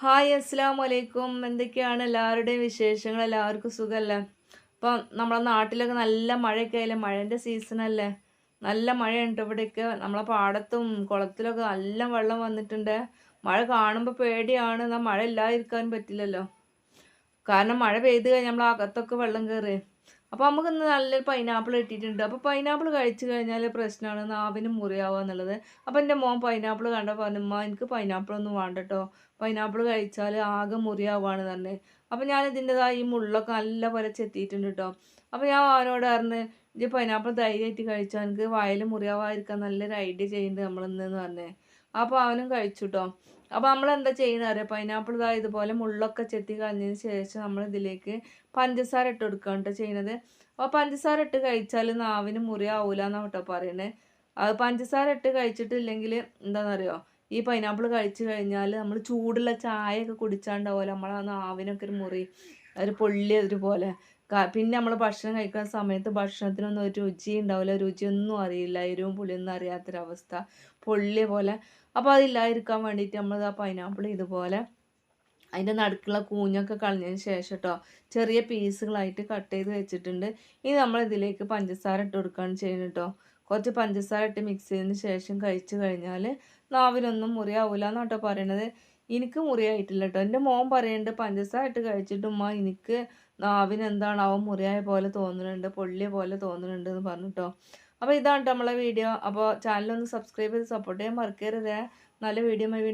Hi അസ്സാം വലൈക്കും എന്തൊക്കെയാണ് എല്ലാവരുടെയും വിശേഷങ്ങൾ? എല്ലാവർക്കും സുഖമല്ലേ ഇപ്പം നമ്മളെ നാട്ടിലൊക്കെ നല്ല മഴയൊക്കെ ആയില്ലേ? മഴേന്റെ സീസണല്ലേ നല്ല മഴയുണ്ട് ഇവിടെയൊക്കെ. നമ്മളെ പാടത്തും കുളത്തിലൊക്കെ നല്ല വെള്ളം വന്നിട്ടുണ്ട്. മഴ കാണുമ്പോൾ പേടിയാണ്. എന്നാൽ മഴ ഇല്ലാതിരിക്കാൻ പറ്റില്ലല്ലോ. കാരണം മഴ പെയ്ത് കഴിഞ്ഞാൽ നമ്മൾ അകത്തൊക്കെ വെള്ളം കയറി അപ്പോൾ നമുക്ക് ഇന്ന് നല്ലൊരു പൈനാപ്പിൾ കിട്ടിയിട്ടുണ്ട് അപ്പോൾ പൈനാപ്പിൾ കഴിച്ചു കഴിഞ്ഞാൽ പ്രശ്നമാണ് നാവിന് മുറിയാവുക എന്നുള്ളത്. അപ്പോൾ എന്റെ മോൻ പൈനാപ്പിൾ കണ്ടപ്പോൾ പറഞ്ഞു എനിക്ക് പൈനാപ്പിൾ ഒന്നും വേണ്ട കേട്ടോ പൈനാപ്പിൾ കഴിച്ചാൽ ആകെ മുറിയാവുകയാണ് തന്നെ അപ്പോൾ ഞാൻ ഇതിന്റെതായി ഈ മുള്ളൊക്കെ നല്ല പോലെ ചെത്തിയിട്ടുണ്ട് കേട്ടോ അപ്പോൾ ഞാൻ അവനോട് പറഞ്ഞ് ഇത് പൈനാപ്പിൾ ധൈര്യമായിട്ട് കഴിച്ചാൽ എനിക്ക് വയൽ മുറിയാവാതിരിക്കാൻ നല്ലൊരു ഐഡിയ ചെയ്യുന്നുണ്ട് നമ്മളിന്ന് പറഞ്ഞേ. അപ്പോൾ അവനും കഴിച്ചു കേട്ടോ അപ്പോൾ നമ്മൾ എന്താ ചെയ്യുന്നത് അറിയാം? പൈനാപ്പിൾ ഇതാ ഇതുപോലെ മുള്ളൊക്കെ ചെത്തി കളഞ്ഞതിന് ശേഷം നമ്മൾ ഇതിലേക്ക് പഞ്ചസാര ഇട്ട് കൊടുക്കുകയാണ് കേട്ടോ ചെയ്യുന്നത് അപ്പോൾ പഞ്ചസാര ഇട്ട് കഴിച്ചാൽ നാവിന് മുറിയാവൂല എന്നാണ് കേട്ടോ പറയണേ. അത് പഞ്ചസാര ഇട്ട് കഴിച്ചിട്ടില്ലെങ്കിൽ എന്താണെന്നറിയോ ഈ പൈനാപ്പിൾ കഴിച്ചു കഴിഞ്ഞാൽ നമ്മൾ ചൂടുള്ള ചായയൊക്കെ കുടിച്ചാണ്ടാവുമല്ലോ നമ്മളെ നാവിനൊക്കെ ഒരു മുറി ഒരു പൊള്ളി അതുപോലെ പിന്നെ നമ്മൾ ഭക്ഷണം കഴിക്കുന്ന സമയത്ത് ഭക്ഷണത്തിനൊന്നും ഒരു രുചി ഉണ്ടാവില്ല. രുചിയൊന്നും അറിയില്ല. എരിവും പുളിയൊന്നും അറിയാത്തൊരവസ്ഥ. പൊള്ളിയ പോലെ. അപ്പോൾ അതില്ലാതിരിക്കാൻ വേണ്ടിയിട്ട് നമ്മൾ ആ പൈനാപ്പിൾ ഇതുപോലെ അതിന്റെ നടുക്കുള്ള കൂഞ്ഞൊക്കെ കളഞ്ഞതിന് ശേഷം കേട്ടോ ചെറിയ പീസുകളായിട്ട് കട്ട് ചെയ്ത് വെച്ചിട്ടുണ്ട്. ഇനി നമ്മൾ ഇതിലേക്ക് പഞ്ചസാര ഇട്ട് കൊടുക്കുകയാണ് ചെയ്യുന്നത് കേട്ടോ കുറച്ച് പഞ്ചസാര ഇട്ട് മിക്സ് ചെയ്തതിന് ശേഷം കഴിച്ചു കഴിഞ്ഞാൽ നാവിനൊന്നും മുറിയാവില്ല എന്നാണ് കേട്ടോ പറയണത്. എനിക്ക് മുറിയായിട്ടില്ല കേട്ടോ എന്റെ മോൻ പറയുന്നുണ്ട് പഞ്ചസാര ഇട്ട് കഴിച്ചിട്ടുമ്മ എനിക്ക് നാവിന് അവൻ മുറിയായ പോലെ തോന്നുന്നുണ്ട് പൊള്ളിയ പോലെ തോന്നുന്നുണ്ട് എന്ന് പറഞ്ഞിട്ടോ. അപ്പോൾ ഇതാണ് നമ്മളെ വീഡിയോ അപ്പോൾ ചാനലൊന്ന് സബ്സ്ക്രൈബ് ചെയ്ത് സപ്പോർട്ട് ചെയ്യാൻ മറക്കരുത്. നല്ല വീഡിയോ വീണ്ടും